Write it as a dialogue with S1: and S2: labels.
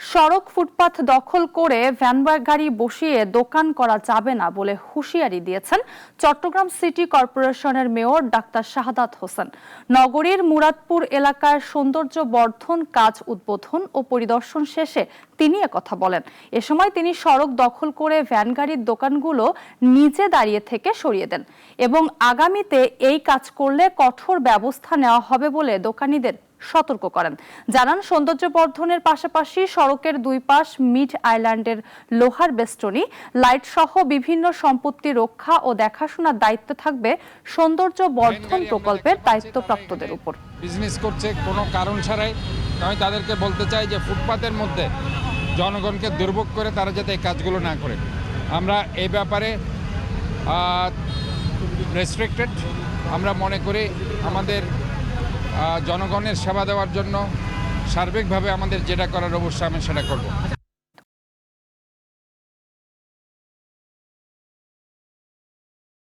S1: সড়ক ফুটপাত দখল করে ভ্যান গাড়ি বসিয়ে দোকান করা যাবে না বলে হুঁশিয়ারি দিয়েছেন চট্টগ্রাম সিটি কর্পোরেশনের মেয়র ডাক্তার শাহাদাত হোসেন। নগরীর মুরাদপুর এলাকার সৌন্দর্য বর্ধন কাজ উদ্বোধন ও পরিদর্শন শেষে তিনি কথা বলেন। এ সময় তিনি সড়ক দখল করে ভ্যান গাড়ির দোকানগুলো নিচে দাঁড়িয়ে থেকে সরিয়ে দেন এবং আগামীতে এই কাজ করলে কঠোর ব্যবস্থা নেওয়া হবে বলে দোকানীদের সতর্ক করেন। জানান সৌন্দর্য বর্ধনের পাশাপাশি সড়কের দুই পাশ মিড আইল্যান্ডের লোহার বেষ্টনী লাইট সহ বিভিন্ন সম্পত্তি রক্ষা ও দেখাশোনার দায়িত্ব থাকবে সৌন্দর্য বর্ধন প্রকল্পের দায়িত্বপ্রাপ্তদের উপর।
S2: বিজনেস করছে কোনো কারণ ছাড়াই। আমি তাদেরকে বলতে চাই যে ফুটপাতের মধ্যে জনগণকে দুর্ভোগ করে তারা যাতে এই কাজগুলো না করে। আমরা এই ব্যাপারে রেস্ট্রিক্টেড আমরা মনে করি আমাদের জনগণের সেবা দেওয়ার জন্য সার্বিকভাবে আমাদের যেটা করার অবশ্যই আমি সেটা করব।